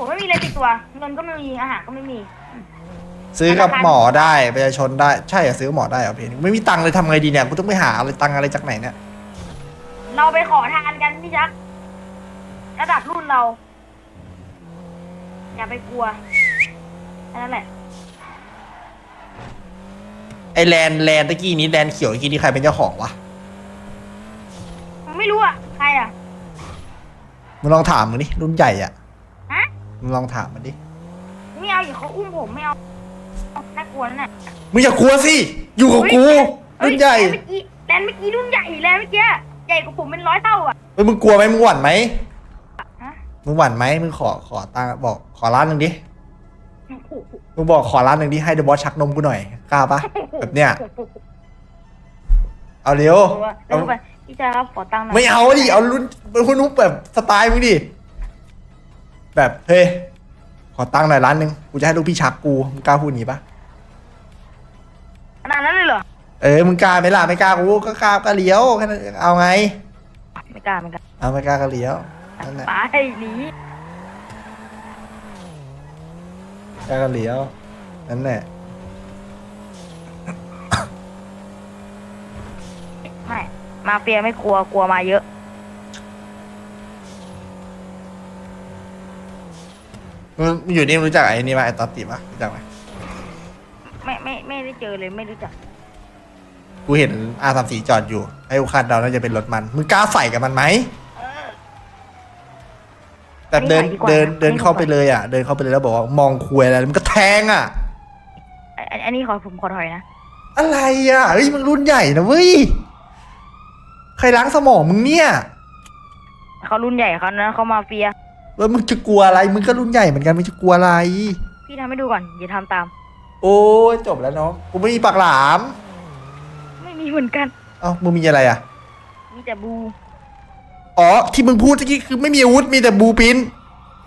ผมไม่มีอะไรติดตัว เงินก็ไม่มีอาหารก็ไม่มี ซื้อกับหมอได้ประชาชนได้ใช่เหรอซื้อกับหมอได้เหรอเพนไม่มีตังค์เลยทำไงดีเนี่ยกูต้องไปหาอะไรตังค์อะไรจากไหนเนี่ยเราไปขอทานกันพี่จักระดับรุ่นเรา อย่าไปกลัวแค่นั้นแหละ ไอแลนด์แลนด์ตะกี้นี้แลนด์เขียวตะกี้นี้ใครเป็นเจ้าของวะผมไม่รู้อะ ใครอะ มึงลองถามมึงดิรุ่นใหญ่อะฮะ มึงลองถามมันดิ ไม่เอาอย่าเขาอุ้มผมไม่เอาน่ากลัวนั่นน่ะมึงอย่ากลัวสิ อยู่กับกูเฮ้ยรุ่นใหญ่แลนด์เมื่อกี้แลนด์เมื่อกี้รุ่นใหญ่แลนด์เมื่อกี้ใหญ่กว่าผมเป็นร้อยเท่าอะเฮ้ยมึงกลัวไหมมึงหวั่นไหมฮะมึงหวั่นไหมมึงขอขอตังค์บอกขอร้านหนึ่งดิโอ้โหมึงบอกขอร้านหนึ่งดิให้เดอะบอสชักนมกูหน่อยกล้าปะแบบเนี้ยเอาเร็วเอาไปพี่ชายครับขอตังค์หน่อยไม่เอาดิเอารุ่นรุ่นนุ๊แบบสไตล์มึงดิ แบบเฮ้ยขอตังค์หน่อยร้านหนึ่งกูจะให้ลูกพี่ชักกูมึงกล้าพูดอย่างนี้ปะขนาดนั้นเลยเหรอ เออมึงกล้าไหมล่ะไม่กล้ากูก็กล้าก็เลี้ยวแค่นั้นเอาไงไม่กล้าไม่กล้าเอาไม่กล้าก็เลี้ยวนั่นแหละไปหนีกล้าก็เลี้ยวนั่นแหละไม่มาเฟียไม่กลัวกลัวมาเยอะ มึง อยู่นี่มึงรู้จักไอ้นี่ปะไอ้ตอตติปะรู้จักไหมไม่ไม่ไม่ได้เจอเลยไม่รู้จัก กูเห็นอาสามสีจอดอยู่ให้กูคาดเดาน่าจะเป็นรถมันมึงกล้าใส่กับมันไหมแบบเดินไม่ไหวดีกว่าเดินนะเดินไม่ไหว เข้าไปเลยอะ เดินเข้าไปเลยแล้วบอกว่ามองคุยอะไรมันก็แทงอะ อันอันอันนี้ขอผมขอถอยนะอะไรอะเฮ้ยมึงรุ่นใหญ่นะเว้ยใครล้างสมองมึงเนี่ยเขารุ่นใหญ่เขานะเขามาเฟีย แล้วมึงจะกลัวอะไร มึงก็รุ่นใหญ่เหมือนกัน มึงจะกลัวอะไร พี่ทำให้ดูก่อนอย่าทำตาม โอ้ยจบแล้วน้องกูไม่มีปากหลาม ไม่มีเหมือนกัน เอ้า มึงมีอะไรอะ มีแต่บู อ๋อ ที่มึงพูดเมื่อกี้คือไม่มีอาวุธ มีแต่บูปิน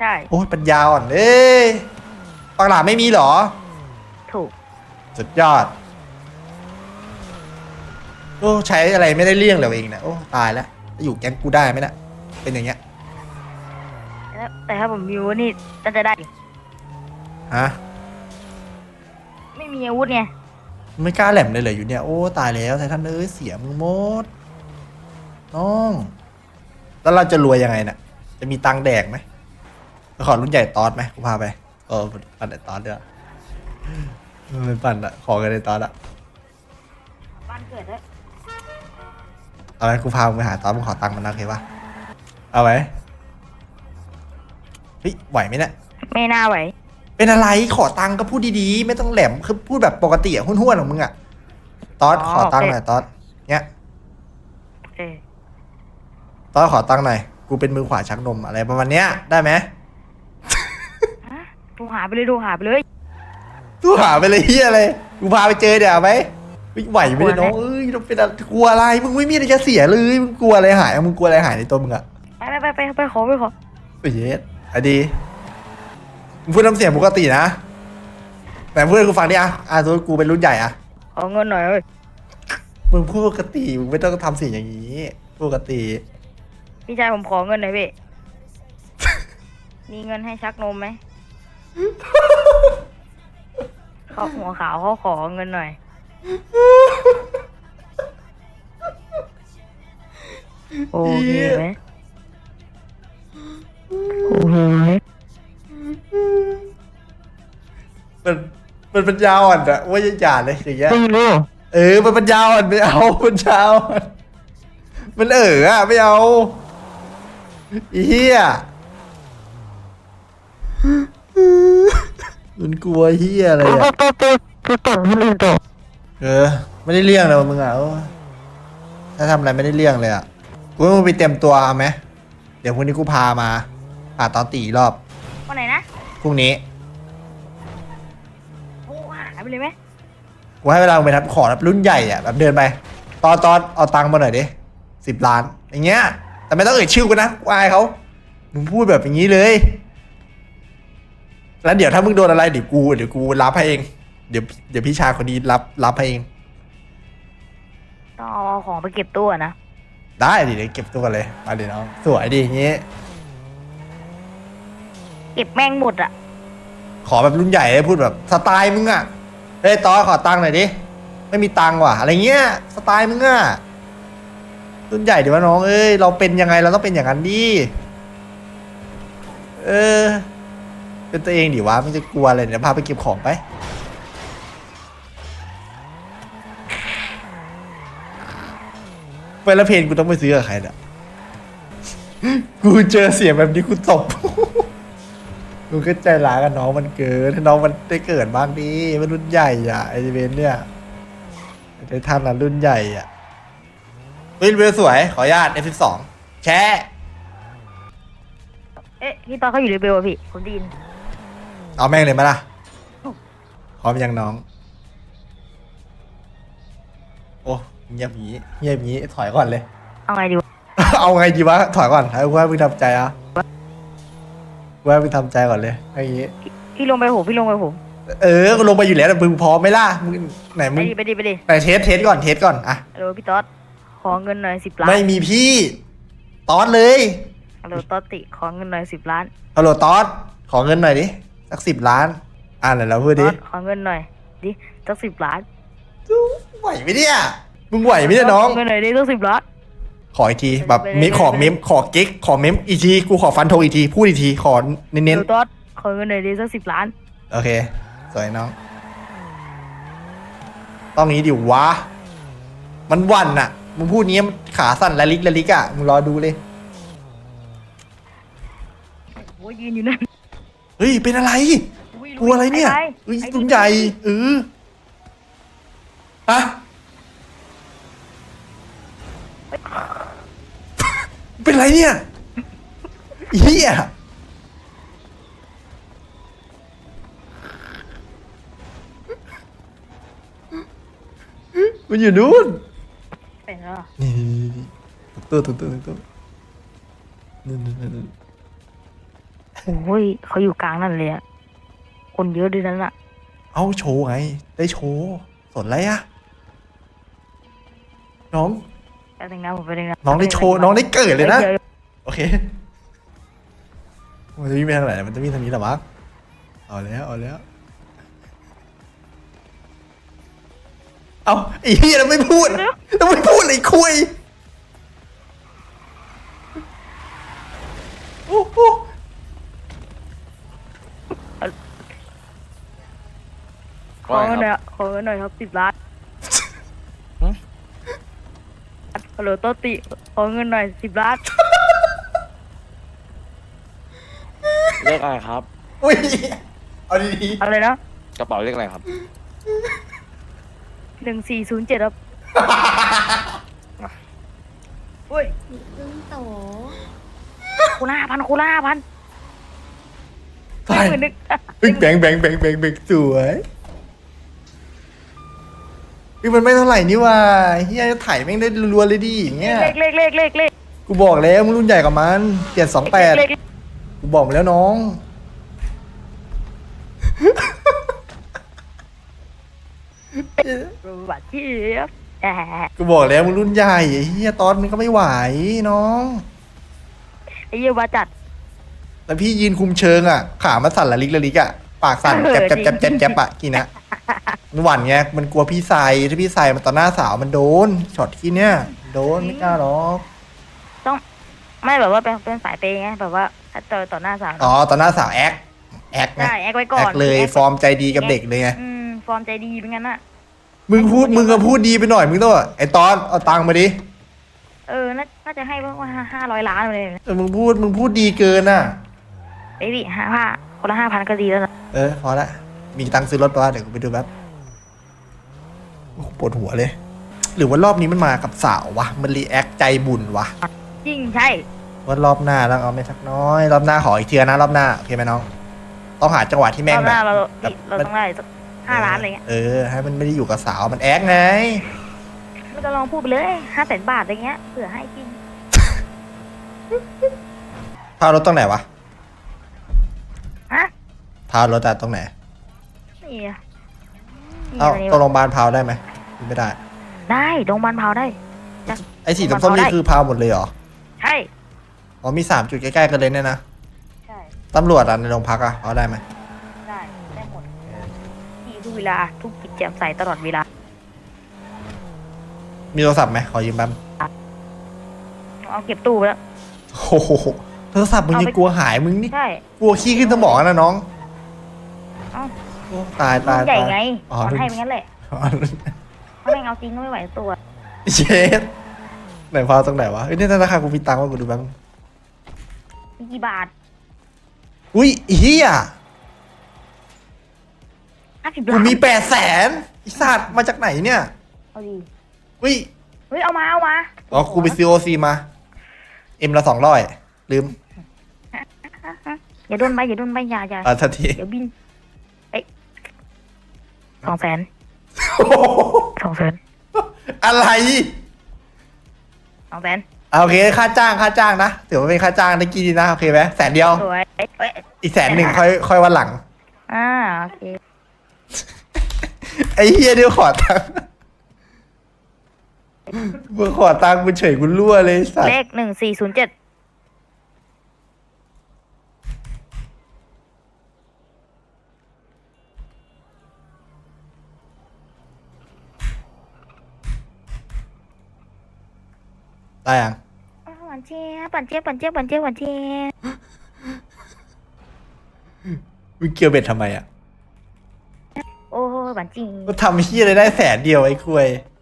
ใช่ โอ้ยปัญญาอ่อนเอ้ยปากหลามไม่มีเหรอ ถูก สุดยอด โอ้ใช้อะไรไม่ได้เรื่องเลยเองเนะโอ้ตายแล้วจะอยู่แก๊งกูได้ไหมเนะเป็นอย่างเงี้ย แต่แต่ถ้าผมมีอาวุธนี่น่าจะได้อยู่ฮะ ไม่มีอาวุธไงไม่กล้าแหลมเลยเลยอยู่เนี่ย โอ้ตายแล้วไททันเอ้ยเสียมึงหมด น้อง แล้วเราจะรวยยังไงน่ะ จะมีตังค์แดกไหมไปขอรุ่นใหญ่ตอดไหมกูพาไปเออปั่นไอ้ตอดเด้อไม่ปั่นอะขอกันไอ้ตอดอะบ้านเกิดแล้วเอาไหมกูพามึงไปหาตอดมึงขอตังค์มันนะโอเคปะเอาไหม เฮ้ยไหวไหมเนี่ยไม่น่าไหว เป็นอะไรขอตังค์ก็พูดดีๆ ไม่ต้องแหลมคือพูดแบบปกติอะห้วนๆของมึงอะตอดอ๋อขอตังค์โอเค หน่อยตอดเนี้ยเออตอดขอตังค์หน่อยกูเป็นมือขวาชักนมอะไรประมาณเนี้ยได้ไหมฮะโทรหาไปเลยโทรหาไปเลย ตู้หาไปเลยเฮียอะไรกูพาไปเจอเดี๋ยวเอาไหมเฮ้ยไหวไหมเนี่ยกลัวไหมน้องเอ้ยเราเป็นอะไรกลัวอะไรมึงไม่มีอะไรจะเสียเลยมึงกลัวอะไรหายอะมึงกลัวอะไรหายในตัวมึงอะไปไปไปไปไปขอไปขอเฮ้ยเย็ดอะดีมึงพูดน้ำเสียงปกตินะแต่พูดให้กูฟังดิอะอะสมมติกูเป็นรุ่นใหญ่อะขอเงินหน่อยเอ้ยมึงพูดปกติมึงไม่ต้องทำเสียงอย่างนี้ปกติพี่ชายผมขอเงินหน่อยพี่ มีเงินให้ชักนมไหมเขาหัวขาวเขาขอเงินหน่อย โอเคไหม มันมันปัญญาอ่อนอะว่าจะหย่าเลยอย่างเงี้ย ไม่รู้เออ มันปัญญาอ่อนไม่เอาปัญญาอ่อนมันเอออะไม่เอาอีเหี้ยมันกลัวเหี้ยอะไรอะตัวตัวตัวตัวไม่รู้ตัวเออไม่ได้เรื่องเลยว่ะมึงอะโอ้ยถ้าทำอะไรไม่ได้เรื่องเลยอะกูให้มึงไปเตรียมตัวเอาไหมเดี๋ยวพรุ่งนี้กูพามาพาตอนตีอีกรอบวันไหนนะพรุ่งนี้โทรหาไป เลยไหมกูให้เวลามึงไปทับขอแบบรุ่นใหญ่อะแบบเดินไปตอนตอนเอาตังค์มาหน่อยดิสิบล้าน อย่างเงี้ย แต่ไม่ต้องเอ่ยชื่อกูนะกูอายเขามึงพูดแบบอย่างนี้เลย แล้วเดี๋ยวถ้ามึงโดนอะไรเดี๋ยวกูเดี๋ยวกูรับให้เอง เดี๋ยวเดี๋ยวพี่ชายคนนี้รับรับให้เอง ต้องเอาของไปเก็บตู้อะนะ ได้ดิเดี๋ยวเก็บตัวกันเลยมาดิน้องสวยดิอย่างงี้ เก็บแม่งหมดอะขอแบบรุ่นใหญ่เลยพูดแบบสไตล์มึงอะ เฮ้ยตอขอตังค์หน่อยดิ ไม่มีตังค์ว่ะ อะไรเงี้ย สไตล์มึงอะรุ่นใหญ่ดีวะน้อง เอ้ย เราเป็นยังไงเราต้องเป็นอย่างนั้นดิ เออ เป็นตัวเองดิวะไมันจะกลัวอะไรเดี๋ยพาไปเก็บของไป ไปแล้วเพลงกูต้องไปซื้อกับใครเนี่ย กูเจอเสียงแบบนี้กูตบ กูก็ใจร้ายกับน้องมันเกินให้น้องมันได้เกิดบ้างดิมันรุ่นใหญ่อะไอเวนเนี่ยไอ้ท่านนั้นรุ่นใหญ่อะเฮ้ยเรือสวย ขออนุญาต F12 แชะเอ๊ะพี่ตอนเขาอยู่ในเบลอะพี่ผมไดยินเอาแม่งเลยไหมล่ะพร้อมยังน้อง โอ้เงียบงี้เงียบงี้ถอยก่อนเลย เอาไงดีวะ เอาไงดีวะ ถอยก่อนให้กูให้มึงทำใจอะ กูให้มึงทำใจก่อนเลยไอ้งี้พี่ลงไปผมพี่ลงไปผมเออกูลงไปอยู่แล้วแต่มึงพร้อมไหมล่ะมึงไหนไปมึงดิไปดิไปดิไหนเทสเทสก่อนเทสก่อนอะฮัลโหลพี่ต๊อดขอเงินหน่อยสิบล้านไม่มีพี่ตอสเลยฮัลโหลต๊อดติขอเงินหน่อยสิบล้านฮัลโหลตอสขอเงินหน่อยดิสักสิบล้านอ่านหน่อยแล้วพูดต๊ดิอดขอเงินหน่อยดิสักสิบล้านไหวไหมเนี่ยมึงไหวไหมเนี่ยน้อง เงินหน่อยดิสักสิบล้าน ขออีกทีแบบไปเลยมิไปเลยขอเมมขอเก๊กขอเมมอีกทีกูขอฟันธงอีกทีพูดอีกทีขอเน้นฮัลโหลต๊อดขอเงินหน่อยดิสักสิบล้านๆโอเค สวยน้อง ต้องนี้ดิวะ มันหวันอะมึงพูดนี้มันขาสั่นละลิกละลิกอะมึงรอดูเลย โอ้ยยืนอยู่นั่นเฮ้ย เป็นอะไร กลัวอะไรเนี่ยเฮ้ยลุงใหญ่เออฮะ เป็นไรเนี่ยเฮียมันอยู่นู่นเป็นแล้วเหรอนี่ถูกตัวถูกตัวถูกตัวนั่นนั่นนั่นโอ้ยเขาอยู่กลางนั่นเลยอะคนเยอะด้วยนั้นอะเอาโชว์ไง ได้โชว์สนอะไรอะน้องแป๊บนึงนะผมไปนึงนะน้องได้โชว์น้องได้เกิดเลยนะดี๋วโอเค มันจะวิ่งไปทางไหน มันจะวิ่งทางนี้เหรอมั้งเอาแล้วเอาแล้ว เอาไอ้เหี้ยเราไม่พูดเราไม่พูดเลยคุยโอ้โหขอเงินหน่อยอะขอเงินหน่อยครับสิบล้าน ฮัลโหลโตติ ขอเงินหน่อยสิบล้าน เลขอะไรครับ อุ้ย เอาดีอะไรนะกระเป๋าเลขอะไรครับหนึ่งสี่ศูนย์เจ็ดครับเฮ้ยลุงโตคูณห้าพันคูณห้าพันๆใช่หมื่นหนึ่งเฮ้ยแบงค์แบงค์แบงค์แบงค์แบงค์สวย เฮ้ยมันไม่เท่าไหร่นี่ว่าเฮียจะถ่ายแม่งได้รัวๆเลยดิอย่างเงี้ยเลขเลขเลขเลขเลขกูบอกแล้วมึงรุ่นใหญ่กว่ามันเปลี่ยนสองแปดเลขเลขกูบอกมาแล้วน้องบัตรที่แอะกูบอกแล้วมึงรุ่นใหญ่ไอ้เฮียตอนมึงก็ไม่ไหวน้อง ไอ้เหี้ยบาจัดแต่พี่ยืนคุมเชิงอะ ขามันสั่นละลิกละลิกอะ ปากสั่นเออแจ๊บแจ๊บจริแจ๊บงแจ๊บแจ๊บอะกี่นะ มันหวั่นไงมันกลัวพี่ใส่ถ้าพี่ใส่มันต่อหน้าสาวมันโดนช็อตที่เนี้ยโดนไม่กล้าหรอกต้องไม่แบบว่าเป็นเป็นสายเปย์ไงแบบว่าถ้าเจอต่อหน้าสาว อ๋อต่อหน้าสาวแอคแอคไงได้แอคไว้ก่อแอนคเลยแอคฟอร์มใจดีกับเด็กเลยไงอืมฟอร์มใจดีเป็นงั้นน่ะมึงพูดมึงก็พูดดีไปหน่อยมึงต้องแบบไอ้ตอนเอาตังค์มาดิเออน่าน่าจะให้ว่าห้าร้อยล้านเลยเออมึงพูดมึงพูดดีเกินน่ะเอ้ยพี่ห้าห้าคนละห้าพันก็ดีแล้วนะเออพอละมีตังค์ซื้อรถปะวะเดี๋ยวกูไปดูแป๊บ โอ้โหปวดหัวเลย หรือว่ารอบนี้มันมากับสาววะ มันรีแอคใจบุญวะ จริงใช่ ว่ารอบหน้าต้องเอาไม่สักน้อย รอบหน้าขออีกเทียนะรอบหน้าโอเคไหมน้อง ต้องหาจังหวะที่แม่รงอบแบหน้าบ เราแบบ เราต้องได้สักห้าล้านอะไรเงี้ยเออ ให้มันไม่ได้อยู่กับสาวมันแอคไง ไม่ต้องลองพูดไปเลยห้าแสนบาทอะไรเงี้ยเผื่อให้จริงพารถตรงไหนวะ ฮะพารถอะตรงไหนนี่อะ นี่เอ้าอะไรตรงโรวะงพยาบาลพาวได้ไหมไม่ได้ ได้โรงพยาบาลเผาได้จะไอ้สีโรงพยาบาลส้มๆนี่พาวได้คือพาวหมดเลยเหรอ ใช่ อ๋อมีสามจุดใกล้ๆกันเลยเนี่ยนะใช่ ตำรวจอะในโรงพักอะเอาได้ไหมได้ได้หมดที่ทุกเวลาทุกกิจแจ่มใสตลอดเวลามีโทรศัพท์ไหมขอยืมแป๊บเอาเก็บตู้ไปแล้ว โอ้โหโทรศัพท์มึงเอานี่ไปกลัวหายมึงนี่ใช่ กลัวขี้ขึ้นสมองนะน้องเอ้าโอ้ ตายรุ่ตายนใหญ่ตายไงอ๋อมันรุ่นให้เป็นงั้นแหละอ๋อถ้าไม่เอาจริงก็ไม่ไหวตัวเชดไหนพาตรงไหนวะเฮ้ยนี่ธนาคารกูมีตังค์ว่ากูดูแป๊บมีกี่บาทอุ้ยเฮียห้าสิบกูล้านมีแปดแสนไอสัตว์มาจากไหนเนี่ยเอาดีอุ้ยเฮ้ยเอามาเอามาอ๋อกูไปซีโอซีมา เอ็มละสองร้อยลืมอย่าโดนใบอย่าโดนใบอย่าอย่าอ่าทันทีเดี๋ยวบินเอ้ย สองแสนสองแสนอะไรสองแสนอะโอเคค่าจ้างค่าจ้างนะถือว่าเป็นค่าจ้างได้กี่ดีนะโอเคไหมแสนเดียว สวยเอ้ยอีกแสนหนึ่งค่อยค่อยวันหลัง อ่าโอเคไอ้เฮียเดี๋ยวขอตังค์มึงขอตังค์กูเฉยกูรั่วเลยไอ้สัตเลว์ขหนึ่งสี่ศูนย์เจ็ด ได้ยังหวานเจี๊ยบหวานเจี๊ยบหวานเจี๊ยบหวานเจี๊ยบหวานเจี๊ยบมึงเกี่ยวเบ็ดทำไมอะโอ้ยหวานจริงก็ทำเฮียอะไรได้แสนเดียวไอ้คุยห